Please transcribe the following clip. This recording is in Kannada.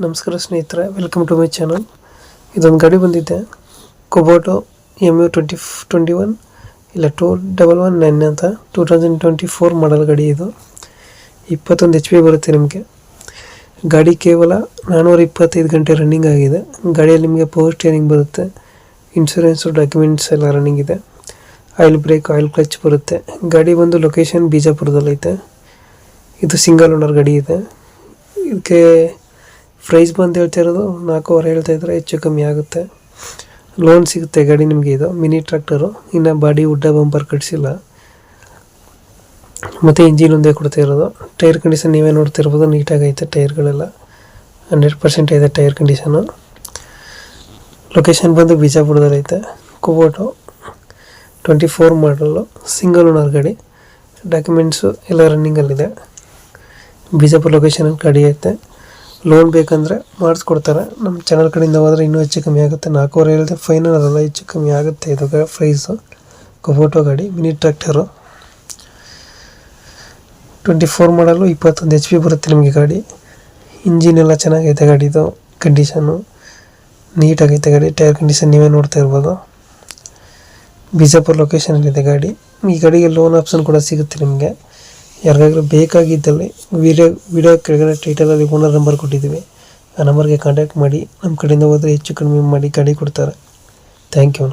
ನಮಸ್ಕಾರ ಸ್ನೇಹಿತರೆ ವೆಲ್ಕಮ್ ಟು ಮೈ ಚಾನಲ್ ಇದೊಂದು ಗಾಡಿ ಬಂದಿದೆ. Kubota M U twenty twenty one ಇಲ್ಲ ಟೂ ಡಬಲ್ ಒನ್ ನೈನ್ ಅಂತ. Two thousand twenty four model ಗಾಡಿ ಇದು. ಇಪ್ಪತ್ತೊಂದು ಎಚ್ ಪಿ ಬರುತ್ತೆ ನಿಮಗೆ. ಗಾಡಿ ಕೇವಲ ನಾನ್ನೂರ ಇಪ್ಪತ್ತೈದು ಗಂಟೆ ರನ್ನಿಂಗ್ ಆಗಿದೆ. ಗಾಡಿಯಲ್ಲಿ ನಿಮಗೆ ಪವರ್ ಸ್ಟೇರಿಂಗ್ ಬರುತ್ತೆ. ಇನ್ಶೂರೆನ್ಸು ಡಾಕ್ಯುಮೆಂಟ್ಸ್ ಎಲ್ಲ ರನ್ನಿಂಗ್ ಇದೆ. ಆಯಿಲ್ ಬ್ರೇಕ್ ಆಯಿಲ್ ಕ್ಲಚ್ ಬರುತ್ತೆ. ಗಾಡಿ ಬಂದು ಲೊಕೇಶನ್ ಬಿಜಾಪುರದಲ್ಲೈತೆ. ಇದು ಸಿಂಗಲ್ ಓನರ್ ಗಾಡಿ ಇದೆ. ಇದಕ್ಕೆ ಪ್ರೈಸ್ ಬಂದು ಹೇಳ್ತಾ ಇರೋದು ನಾಲ್ಕೂವರೆ ಹೇಳ್ತಾ ಇದ್ರೆ ಹೆಚ್ಚು ಕಮ್ಮಿ ಆಗುತ್ತೆ. ಲೋನ್ ಸಿಗುತ್ತೆ, ಗಾಡಿ ನಿಮಗೆ ಇದು ಮಿನಿ ಟ್ರ್ಯಾಕ್ಟರು ಇನ್ನು ಬಾಡಿ ಉಡ್ಡ ಬಂಪರ್ ಕಟ್ಸಿಲ್ಲ. ಮತ್ತು ಇಂಜಿನ್ ಒಂದೇ ಕೊಡ್ತಾ ಇರೋದು. ಟೈರ್ ಕಂಡೀಷನ್ ನೀವೇ ನೋಡ್ತಿರ್ಬೋದು ನೀಟಾಗಿ ಐತೆ ಟೈರ್ಗಳೆಲ್ಲ ಹಂಡ್ರೆಡ್ ಪರ್ಸೆಂಟ್ ಇದೆ ಟೈರ್ ಕಂಡೀಷನು ಲೊಕೇಶನ್ ಬಂದು ಬಿಜಾಪುರದಲ್ಲೈತೆ Kubota twenty four model single owner ಗಾಡಿ. ಡಾಕ್ಯುಮೆಂಟ್ಸು ಎಲ್ಲ ರನ್ನಿಂಗಲ್ಲಿದೆ ಬಿಜಾಪುರ ಲೊಕೇಶನಲ್ಲಿ ಗಾಡಿ ಐತೆ. ಲೋನ್ ಬೇಕಂದರೆ ಮಾಡಿಸ್ಕೊಡ್ತಾರೆ. ನಮ್ಮ ಚಾನಲ್ ಕಡೆಯಿಂದ ಹೋದರೆ ಇನ್ನೂ ಹೆಚ್ಚು ಕಮ್ಮಿ ಆಗುತ್ತೆ. ನಾಲ್ಕೂವರೆ ಹೇಳಿದೆ ಫೈನಲ್ ಅದಲ್ಲ ಹೆಚ್ಚು ಕಮ್ಮಿ ಆಗುತ್ತೆ ಇದು ಪ್ರೈಸು ಕೊಬೋಟೋ ಗಾಡಿ ಮಿನಿ ಟ್ರ್ಯಾಕ್ಟರು ಟ್ವೆಂಟಿ ಫೋರ್ ಮಾಡಲು ಇಪ್ಪತ್ತೊಂದು ಎಚ್ ಪಿ ಬರುತ್ತೆ ನಿಮಗೆ ಗಾಡಿ. ಇಂಜಿನ್ ಎಲ್ಲ ಚೆನ್ನಾಗೈತೆ ಗಾಡಿದು ಕಂಡೀಷನು ನೀಟಾಗೈತೆ ಗಾಡಿ ಟೈರ್ ಕಂಡೀಷನ್ ನೀವೇ ನೋಡ್ತಾ ಇರ್ಬೋದು. ಬಿಜಾಪುರ ಲೊಕೇಶನಲ್ಲಿದೆ ಗಾಡಿ. ಈ ಗಾಡಿಗೆ ಲೋನ್ ಆಪ್ಷನ್ ಕೂಡ ಸಿಗುತ್ತೆ ನಿಮಗೆ. ಯಾರಿಗಾದ್ರೂ ಬೇಕಾಗಿದ್ದಲ್ಲಿ ವಿಡಿಯೋ ವಿಡಿಯೋ ಕೆಳಗಡೆ ಟೈಟಲಲ್ಲಿ ಓನರ್ ನಂಬರ್ ಕೊಟ್ಟಿದ್ದೀವಿ. ಆ ನಂಬರ್ಗೆ ಕಾಂಟ್ಯಾಕ್ಟ್ ಮಾಡಿ ನಮ್ಮ ಕಡೆಯಿಂದ ಹೋದರೆ ಹೆಚ್ಚು ಕಡಿಮೆ ಮಾಡಿ ಗಾಡಿ ಕೊಡ್ತಾರೆ. Thank you